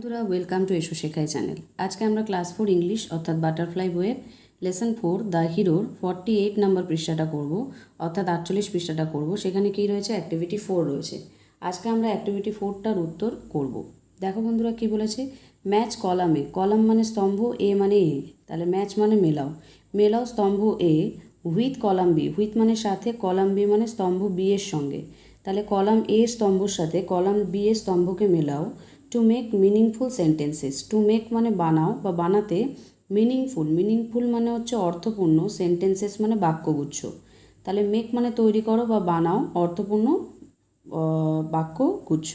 বন্ধুরা welcome to এসো শেখাই চ্যানেল আজকে আমরা ক্লাস ফোর ইংলিশ অর্থাৎ বাটারফ্লাই বইয়ের লেসন ফোর দ্য হিরোর ফর্টি এইট নাম্বার পৃষ্ঠাটা করব, অর্থাৎ আটচল্লিশ পৃষ্ঠাটা করব। সেখানে কী রয়েছে? অ্যাক্টিভিটি ফোর রয়েছে। আজকে আমরা অ্যাক্টিভিটি ফোরটার উত্তর করব। দেখো বন্ধুরা কি বলেছে? ম্যাচ কলামে কলাম মানে স্তম্ভ এ মানে এ তাহলে ম্যাচ মানে মেলাও। মেলাও স্তম্ভ A with column B with মানে সাথে কলাম বি মানে স্তম্ভ বি এর সঙ্গে। তাহলে কলাম এ স্তম্ভর সাথে কলাম বি এর স্তম্ভকে মেলাও। To make meaningful sentences to make মানে বানাও বা বানাতে মিনিংফুল মিনিংফুল মানে হচ্ছে অর্থপূর্ণ সেন্টেন্সেস মানে বাক্যগুচ্ছ। তাহলে মেক মানে তৈরি করো বা বানাও, অর্থপূর্ণ বাক্যগুচ্ছ।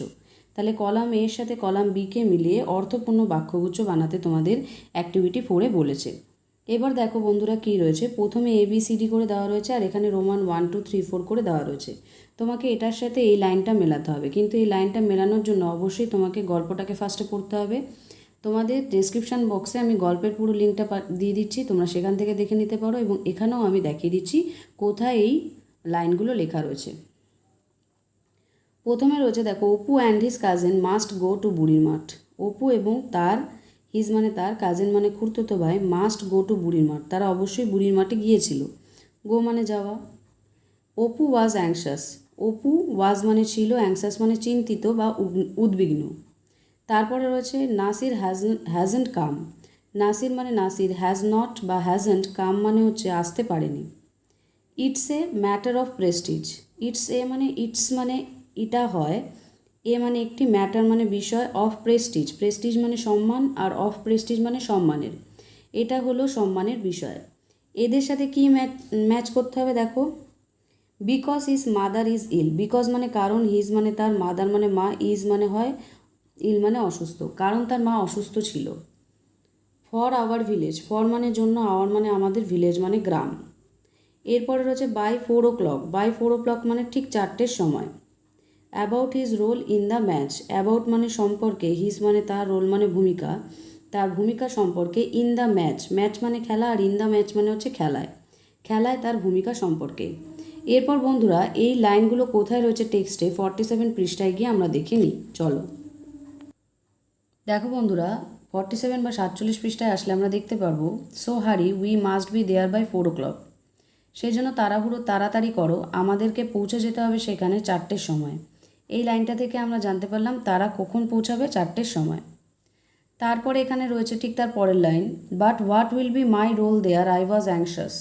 তাহলে কলাম এর সাথে কলাম বিকে মিলিয়ে অর্থপূর্ণ বাক্যগুচ্ছ বানাতে তোমাদের অ্যাক্টিভিটি ফোরে বলেছে। এবার দেখো বন্ধুরা কী রয়েছে। প্রথমে এ বি সি করে দেওয়া রয়েছে আর এখানে Roman one two three four করে দেওয়া রয়েছে। তোমাকে এটার সাথে এই লাইনটা মেলাতে হবে। কিন্তু এই লাইনটা মেলানোর জন্য অবশ্যই তোমাকে গল্পটাকে ফার্স্টে পড়তে হবে। তোমাদের ডেসক্রিপশান বক্সে আমি গল্পের পুরো লিঙ্কটা দিয়ে দিচ্ছি। তোমরা সেখান থেকে দেখে নিতে পারো এবং এখানেও আমি দেখিয়ে দিচ্ছি কোথায় এই লাইনগুলো লেখা রয়েছে। প্রথমে রয়েছে দেখো, Apu and his cousin must go to বুড়ির মাঠ। অপু এবং তার হিজ মানে তার কাজিন মানে খুড়তুতো ভাই মাস্ট গো টু বুড়ির মাঠ। তারা অবশ্যই বুড়ির মাঠে গিয়েছিল। গো মানে যাওয়া। Apu was anxious Apu was মানে ছিল অ্যাংশাস মানে চিন্তিত বা উদ- উদ্বিগ্ন। তারপরে রয়েছে, Nasir has hasn't come Nasir মানে নাসির হ্যাজ নট বা হ্যাজেন্ট কাম মানে হচ্ছে আসতে পারেনি। It's a matter of prestige it's a মানে ইটস মানে এটা হয় এ মানে একটি ম্যাটার মানে বিষয় অফ প্রেস্টিজ প্রেস্টিজ মানে সম্মান আর অফ প্রেস্টিজ মানে সম্মানের। এটা হলো সম্মানের বিষয়। এদের সাথে কি ম্যাচ ম্যাচ করতে হবে দেখো। Because is mother is ill because মানে কারণ হিজ মানে তার মাদার মানে মা ইজ মানে হয় ইল মানে অসুস্থ। কারণ তার মা অসুস্থ ছিল। ফর আওয়ার ভিলেজ ফর মানে জন্য আওয়ার মানে আমাদের ভিলেজ মানে গ্রাম। এরপরে রয়েছে by four o'clock by four o'clock মানে ঠিক চারটের সময়। About his role in the match about মানে সম্পর্কে হিজ মানে তার রোল মানে ভূমিকা, তার ভূমিকা সম্পর্কে ইন দ্য ম্যাচ ম্যাচ মানে খেলা আর ইন দ্য ম্যাচ মানে হচ্ছে খেলায়। খেলায় তার ভূমিকা সম্পর্কে। এরপর বন্ধুরা, এই লাইনগুলো কোথায় রয়েছে টেক্সটে ফর্টি সেভেন পৃষ্ঠায় গিয়ে আমরা দেখে নিই। চলো। দেখো বন্ধুরা ফর্টি সেভেন বা সাতচল্লিশ পৃষ্ঠায় আসলে আমরা দেখতে পারব so hurry we must be there by four o'clock সেই জন্য তাড়াহুড়ো তাড়াতাড়ি করো, আমাদেরকে পৌঁছে যেতে হবে সেখানে চারটের সময়। এই লাইনটা থেকে আমরা জানতে পারলাম তারা কখন পৌঁছাবে চারটের সময়। তারপরে এখানে রয়েছে ঠিক তার পরের line but what will be my role there I was anxious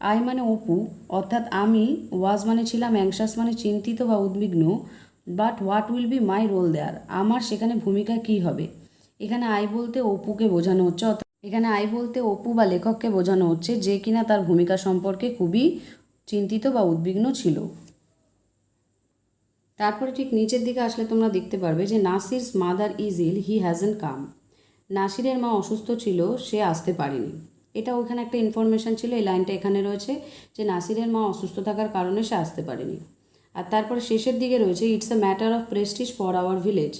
I মানে অপু, অর্থাৎ আমি ওয়াজ মানে ছিলাম অ্যাংশাস মানে চিন্তিত বা উদ্বিগ্ন। But what will be my role there আমার সেখানে ভূমিকা কী হবে? এখানে আই বলতে অপুকে বোঝানো হচ্ছে, অর্থাৎ এখানে আই বলতে অপু বা লেখককে বোঝানো হচ্ছে যে কিনা তার ভূমিকা সম্পর্কে খুবই চিন্তিত বা উদ্বিগ্ন ছিল। তারপরে ঠিক নিচের দিকে আসলে তোমরা দেখতে পারবে যে Nasir's mother is ill he hasn't come নাসিরের মা অসুস্থ ছিল, সে আসতে পারেনি। এটা ওখানে একটা ইনফরমেশন ছিল, এই লাইনটা এখানে রয়েছে যে নাসিরের মা অসুস্থ থাকার কারণে সে আসতে পারেনি। আর তারপরে শেষের দিকে রয়েছে it's a matter of prestige for our village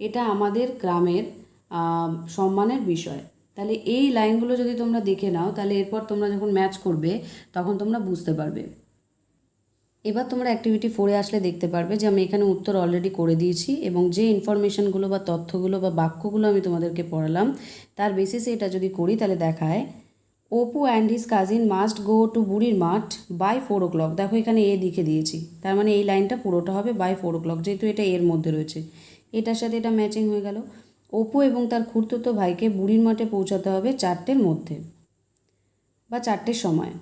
এটা আমাদের গ্রামের সম্মানের বিষয়। তাহলে এই লাইনগুলো যদি তোমরা দেখে নাও, তাহলে এরপর তোমরা যখন ম্যাচ করবে, তখন তোমরা বুঝতে পারবে। এবার তোমরা অ্যাক্টিভিটি ফোরে আসলে দেখতে পারবে যে আমি এখানে উত্তর অলরেডি করে দিয়েছি এবং যে ইনফরমেশনগুলো বা তথ্যগুলো বা বাক্যগুলো আমি তোমাদেরকে পড়ালাম, তার বেসিসে এটা যদি করি তাহলে দেখায় Apu and his cousin must go to বুড়ির মাঠ বাই ফোর ও ক্লক দেখো এখানে এ লিখে দিয়েছি, তার মানে এই লাইনটা পুরোটা হবে বাই ফোর ও ক্লক যেহেতু এটা এর মধ্যে রয়েছে। এটার সাথে এটা ম্যাচিং হয়ে গেল। অপু এবং তার খুড়তুতো ভাইকে বুড়ির মাঠে পৌঁছাতে হবে চারটের মধ্যে বা চারটের সময়।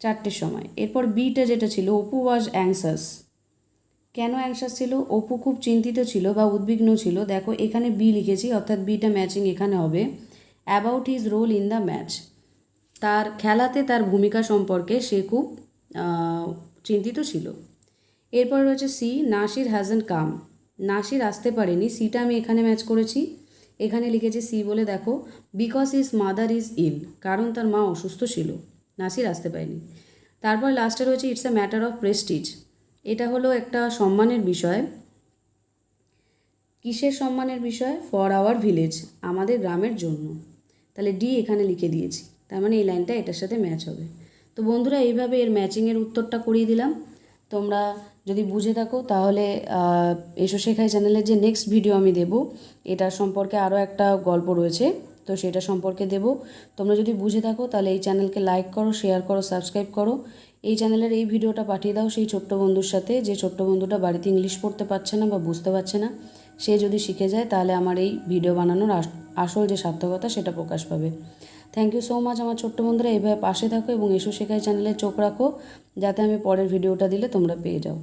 চারটের সময়। এরপর বিটা যেটা ছিল, অপু ওয়াজ অ্যাংসাস কেন অ্যাংসাস ছিল? অপু খুব চিন্তিত ছিল বা উদ্বিগ্ন ছিল। দেখো, এখানে বি লিখেছি, অর্থাৎ বিটা ম্যাচিং এখানে হবে। About his role in the match তার খেলাতে তার ভূমিকা সম্পর্কে সে খুব চিন্তিত ছিল। এরপর রয়েছে C Nasir hasn't come Nasir আসতে পারেনি। সিটা আমি এখানে ম্যাচ করেছি। এখানে লিখেছি সি বলে দেখো because is mother is ill কারণ তার মা অসুস্থ ছিল। নাসির আসতে পারেনি। তারপর লাস্টে রয়েছে it's a matter of prestige এটা হলো একটা সম্মানের বিষয়। কিসের সম্মানের বিষয়? ফর আওয়ার ভিলেজ আমাদের গ্রামের জন্য। তাহলে ডি এখানে লিখে দিয়েছি। তার মানে এই লাইনটা এটার সাথে ম্যাচ হবে। তো বন্ধুরা, এইভাবে এর ম্যাচিংয়ের উত্তরটা করিয়ে দিলাম। তোমরা যদি বুঝে থাকো, তাহলে এসো শেখাই চ্যানেলের যে নেক্সট ভিডিও আমি দেব, এটার সম্পর্কে আরও একটা গল্প রয়েছে। তো সেটা সম্পর্কে দেব। তোমরা যদি বুঝে থাকো, তাহলে এই চ্যানেলকে লাইক করো শেয়ার করো সাবস্ক্রাইব করো। এই চ্যানেলের এই ভিডিওটা পাঠিয়ে দাও সেই ছোট্ট বন্ধুর সাথে। যে ছোট্ট বন্ধুটা বাড়িতে ইংলিশ পড়তে পারছে না বা বুঝতে পারছে না, সে যদি শিখে যায়, তাহলে আমার এই ভিডিও বানানোর আস- আসল যে সার্থকতা, সেটা প্রকাশ পাবে। থ্যাংক ইউ সো মাচ আমার ছোট্ট বন্ধুরা। এইভাবে পাশে থাকো এবং এসো শেখাই চ্যানেলে। চোখ রাখো, যাতে আমি পরের ভিডিওটা দিলে তোমরা পেয়ে যাও।